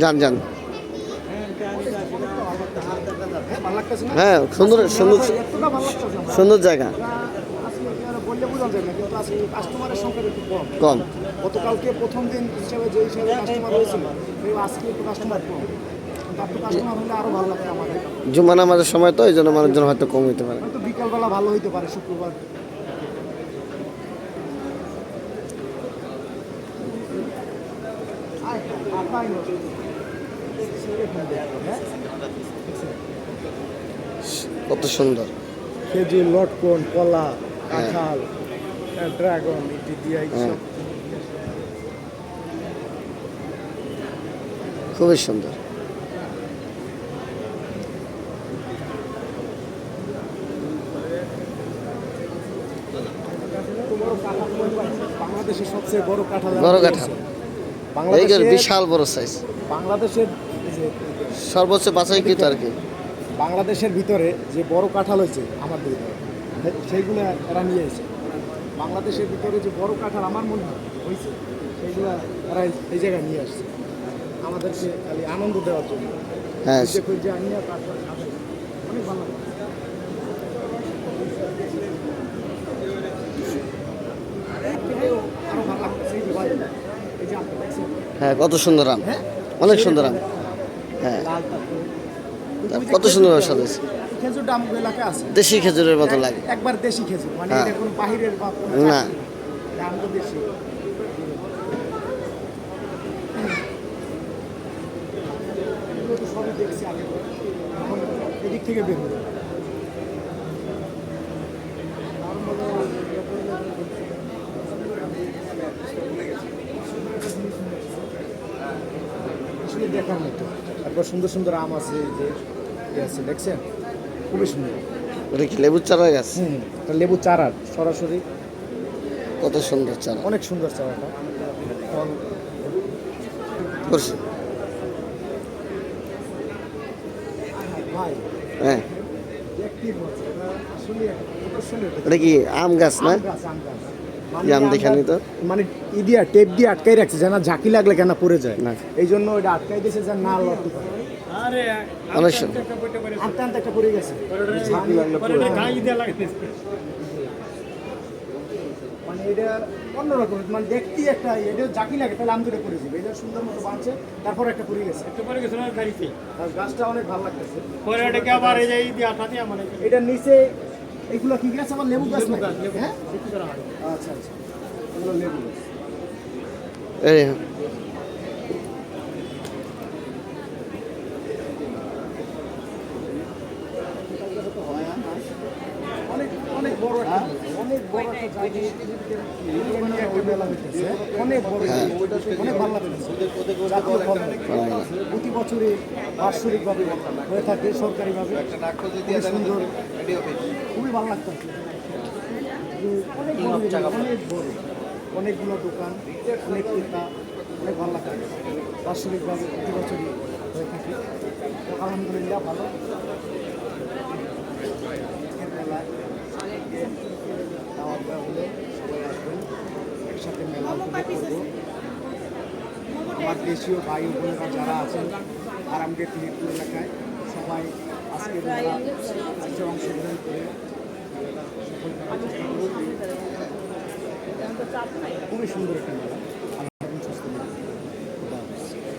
যান যান হ্যাঁ, সুন্দর সুন্দর। সুন্দর জায়গা কম গতকালকে প্রথম দিন হিসাবে যে হিসাবে কাস্টমার হয়েছিল আজকে কাস্টমার কম সময় তো এই জন্য মানুষজন হয়তো কম হইতে পারে বিকালবেলা ভালো হইতে পারে শুক্রবার? কত সুন্দর। খেজুর লটকন কলা কাঁঠাল ড্রাগন এটি দিয়ে হ্যাঁ। খুবই সুন্দর। বাংলাদেশের সবচেয়ে বড় কাঁঠাল বড় কাঁঠাল। বাংলাদেশের বিশাল বড় সাইজ বাংলাদেশের সর্বোচ্চ বাছাইকৃত আর কি। বাংলাদেশের ভিতরে যে বড় কাঁঠাল হয়েছে আমাদের ভিতরে সেইগুলো এরা নিয়ে এসে বাংলাদেশের ভিতরে যে বড় কাঁঠাল আমার মনে হয় হয়েছে সেইগুলো এরা এই- জায়গায় নিয়ে আসছে। আমাদেরকে খালি আনন্দ দেওয়ার জন্য। হ্যাঁ। অনেক ভালো হ্যাঁ কত সুন্দর আম। হ্যাঁ? অনেক সুন্দর আম। হ্যাঁ। কত সুন্দর সাজাইছে। খেজুরটা আমাদের এলাকায় আছে। দেশি খেজুরের মতো লাগে। একবার দেশি খেজুর মানে হ্যাঁ। এটা কোনো বাহিরের বা না। চাকরি। এটা দেশি সবই দেখছি আগে। এদিক থেকে বের হলো দেখার মতো। তারপর সুন্দর সুন্দর আম আছে যে আছে দেখছেন? খুবই সুন্দর। ওটা কি লেবুর চারা গাছ? হুম লেবু চারা সরাসরি। কত সুন্দর চারা। অনেক সুন্দর চারাটা। হ্যাঁ। এটা কি আম গাছ না? মানে দেখানি তো। মানে ই দিয়া টেপ দিয়ে আটকাই রাখছে যেন ঝাঁকি লাগলে কেন পড়ে যায়। না। এই জন্য ওটা আটকাই দিয়েছে যেন না লড়তে পারে অনেক সুন্দর। আনতে আনতে একটা পড়ে গেছে। ঝাঁকি লাগলে পড়ে মানে এটা অন্যরকম মানে দেখতেই একটা এটা জাকি লাগে তাহলে আম দুটো পড়ে যাবে। এটা সুন্দর মতো বাঁধছে তারপর একটা পড়ে গেছে। আর গাছটা অনেক ভালো লাগতেছে। এটা নিচে এগুলো কি গাছ আমার লেবু গাছ? হ্যাঁ? আচ্ছা আচ্ছা। এগুলো লেবু গাছ এই। অনেক অনেক বড় অনেক বড় একটা জায়গা। এগুলো নিয়ে একটা মেলা হইতেছে। অনেক বড় অনেক ভালো লাগতেছে। জাতীয় ফল। প্রতি বছরই বাৎসরিকভাবে হয়ে থাকে সরকারিভাবে। সুন্দর। খুবই ভালো লাগতেছে অনেক বড় অনেক বড়। অনেকগুলো দোকান, অনেক ক্রেতা, অনেক ভালো লাগছে বাৎসরিকভাবে প্রতি বছরই হয়ে থাকে। আলহামদুলিল্লাহ ভালো। দেওয়া হলে সবাই আসবেন, একসাথে মেলা করব। আমার দেশীয় ভাই বোনেরা যারা আছেন, আরামগেট মিরপুর এলাকায়, সবাই আজকের মেলা আজকে অংশগ্রহণ করে খুবই সুন্দর একটা মেলা।